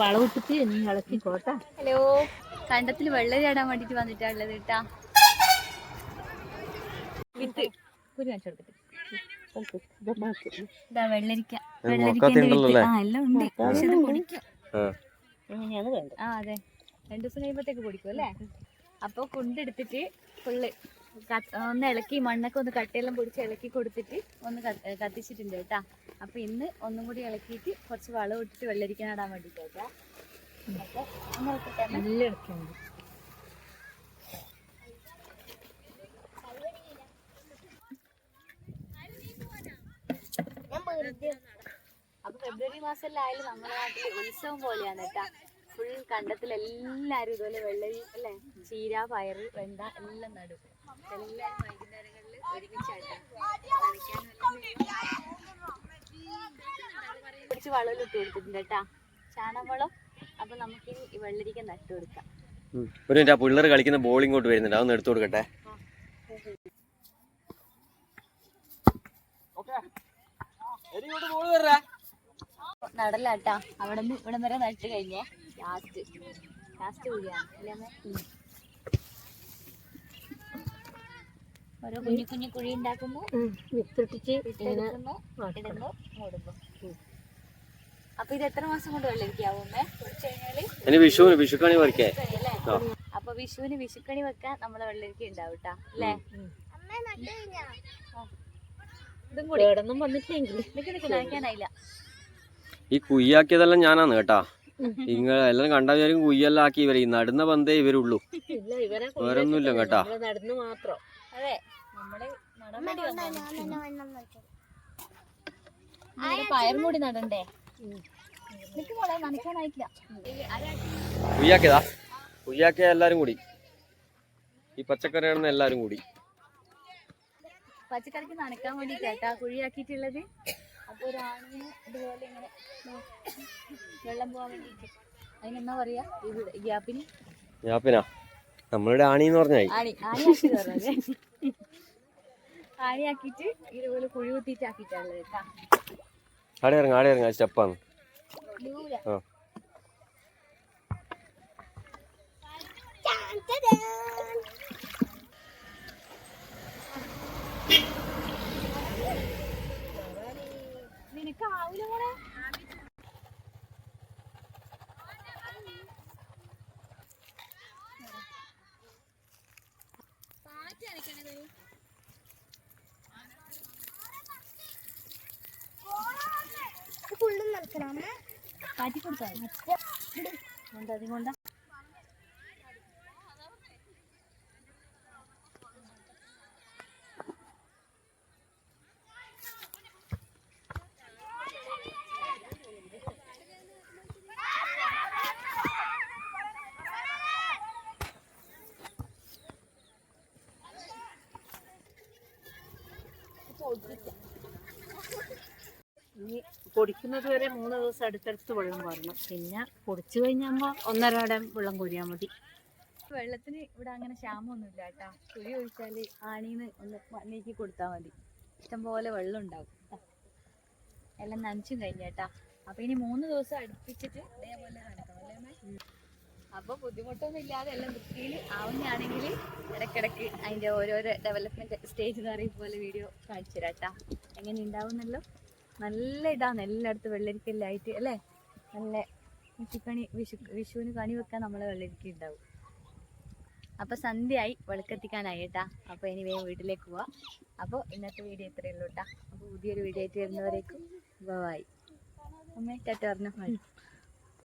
വളമിട്ടിട്ട് നീ ഇളക്കി കോട്ടാ ഹലോ കണ്ടത്തിൽ വെള്ളം ചാടാൻ വേണ്ടിട്ട് വന്നിട്ടാണുള്ളത് കേട്ടാ. വിത്ത്. കുരു കാണിച്ചു കൊടുത്തിട്ട് ഇതാ വെള്ളരിക്ക. ഇത് വെള്ളരിക്കന്റെ മുളക്കാത്ത വിത്ത്. ഉണ്ടല്ലോ ആ എല്ലാം ഉണ്ട്. പക്ഷെ ഇത് പൊടിക്കും എങ്ങനെയാണ് വേണ്ടത് ആ അതെ. രണ്ടു ദിവസം കഴിയുമ്പോഴത്തേക്ക് പൊടിക്കും അല്ലേ? അപ്പോൾ കുണ്ടെടുത്തിട്ട് ഫുള്ള് ഒന്ന് ഇളക്കി മണ്ണൊക്കെ ഒന്ന് കട്ടയെല്ലാം പൊടിച്ച് ഇളക്കി കൊടുത്തിട്ട് ഒന്ന് കത്തിച്ചിട്ടുണ്ട് കേട്ടാ. അപ്പൊ ഇന്ന് ഒന്നും കൂടി ഇളക്കിയിട്ട് കുറച്ച് വളം ഇട്ടിട്ട് വെള്ളരിക്കാൻ ഇടാൻ വേണ്ടിട്ടാ അപ്പൊ ഒന്ന് ഇളക്കട്ടെ അമ്മേ? നല്ല ഇളക്കുന്നുണ്ട് അപ്പൊ ഫെബ്രുവരി മാസത്തിലായാലും നമ്മുടെ നാട്ടിൽ ഉത്സവം പോലെയാണ് കേട്ടാ. ഫുൾ കണ്ടത്തിൽ എല്ലാരും ഇതുപോലെ വെള്ളരി അല്ലെ? ചീര പയറ് വെണ്ട എല്ലാം നടും. എല്ലാരും വൈകുന്നേരങ്ങളിൽ ഒരുമിച്ചായിട്ട്. കുറച്ച് വളം ഇട്ട് കൊടുത്തിട്ടുണ്ട് കേട്ടാ. ചാണകവളം. അപ്പൊ നമുക്ക് ഈ വെള്ളരിക്ക നട്ട് കൊടുക്കാം. ഒരു മിനിറ്റ് ആ പിള്ളേർ കളിക്കുന്ന ബോൾ ഇങ്ങോട്ട് വരുന്നുണ്ട്. അതൊന്ന് എടുത്തു കൊടുക്കട്ടെ. നടലാട്ടാ അവിടെ നിന്ന് ഇവിടെ വരെ നട്ട് കഴിഞ്ഞേ. ലാസ്റ്റ് ലാസ്റ്റ് കൂടിയാണ്? ഓരോ കുഞ്ഞു കുഞ്ഞു കുഴി ഉണ്ടാക്കുന്നു വിത്തിട്ടിച്ച് ഇടുന്നു മൂടുന്നു അപ്പൊ ഇത് എത്ര മാസം കൊണ്ട് വെള്ളരിക്കാവും അമ്മേ കുറച്ച് കഴിഞ്ഞാൽ ഇനി വിഷുവിന് വിഷുക്കണി ആ. അപ്പൊ വിഷുവിന് വിഷുക്കണി വെക്കാൻ നമ്മളെ വെള്ളരിക്ക ഉണ്ടാവും കേട്ടാ അല്ലേ? ഇതും കൂടി. വന്നിട്ടില്ലെങ്കിൽ ഈ കുയ്യാക്കിയതെല്ലാം ഞാനാണ് കേട്ടാ. നിങ്ങൾ എല്ലാം കണ്ട വിചാരിക്കും കുയ്യെല്ലാം ആക്കി ഇവരെ. ഈ നടുന്ന പന്തേ ഇവരുള്ളൂ. ഇല്ല ഇവരെ വേറൊന്നുമില്ല കേട്ടാ. നടന്നു മാത്രം. അതെ പയറും കൂടി നടണ്ടേ? കുയ്യാക്കിയതാ കുയ്യാക്കിയ എല്ലാരും കൂടി. ഈ പച്ചക്കറി ഇടുന്ന എല്ലാരും കൂടി. പച്ചക്കറിക്ക് നനക്കാൻ വേണ്ടി കേട്ടാ കുഴിയാക്കിയിട്ടുള്ളത്. അപ്പൊ ഒരാണിന് ഇതുപോലെ ഇങ്ങനെ വെള്ളം പോകാൻ വേണ്ടിട്ട് അതിനെന്താ പറയാ? ഇവിടെ ഗ്യാപ്പിന്? ഗ്യാപ്പിനാ? നമ്മളുടെ ആണി എന്ന് പറഞ്ഞായി. ആണി ആണിയാക്കി പറഞ്ഞേ ആണിയാക്കിയിട്ട് ഇതുപോലെ കുഴി കുത്തിയിട്ട് ആക്കിയിട്ടുള്ളത് കേട്ടാ. ആടെ ഇറങ്ങ ആടെ ഇറങ്ങ സ്റ്റെപ്പാണ് ആ. കാറ്റി കൊടുത്താൽ കൊണ്ട്? അതുകൊണ്ടാ ഇനി പൊടിക്കുന്നത് വരെ മൂന്ന് ദിവസം അടുത്തടുത്ത് വെള്ളം കോരണം പിന്നെ പൊടിച്ചു കഴിഞ്ഞാകുമ്പോൾ ഒന്നരാടം വെള്ളം കോരിയാൽ മതി. വെള്ളത്തിന് ഇവിടെ അങ്ങനെ ക്ഷാമമൊന്നും ഇല്ല കേട്ടാ. കുഴി ഒഴിച്ചാൽ ആണീന്ന് ഒന്ന് നീക്കി കൊടുത്താൽ മതി. ഇഷ്ടംപോലെ വെള്ളം ഉണ്ടാവും. എല്ലാം നനച്ചും കഴിഞ്ഞേട്ടാ അപ്പൊ ഇനി മൂന്ന് ദിവസം അടുപ്പിച്ചിട്ട് ഇതേപോലെ നടക്കണം അല്ലേ അമ്മേ? അപ്പൊ ബുദ്ധിമുട്ടൊന്നും ഇല്ലാതെ എല്ലാം വൃത്തിയിൽ ആവുന്നതാണെങ്കിൽ ഇടയ്ക്കിടയ്ക്ക് അതിന്റെ ഓരോരോ ഡെവലപ്മെന്റ് സ്റ്റേജ് എന്ന് പറയുമ്പോൾ പോലെ വീഡിയോ കാണിച്ചു തരാട്ടാ എങ്ങനെ ഉണ്ടാവുന്നല്ലോ നല്ല ഇതാണ് എല്ലായിടത്തും വെള്ളരിക്കല്ലായിട്ട് അല്ലേ? നല്ല വിഷുക്കണി വിഷു വിഷുവിന് കണി വെക്കാൻ നമ്മളെ വെള്ളരിക്ക ഉണ്ടാവും. അപ്പൊ സന്ധ്യയായി വെളുക്കെത്തിക്കാനായി കേട്ടാ. അപ്പൊ ഇനി വേഗം വീട്ടിലേക്ക് പോവാ. അപ്പോൾ ഇന്നത്തെ വീഡിയോ ഇത്രയേ കേട്ടാ. അപ്പൊ പുതിയൊരു വീഡിയോ ആയിട്ട് വരുന്നവരേക്കും ബൈ. അമ്മേ ടാറ്റ പറഞ്ഞു.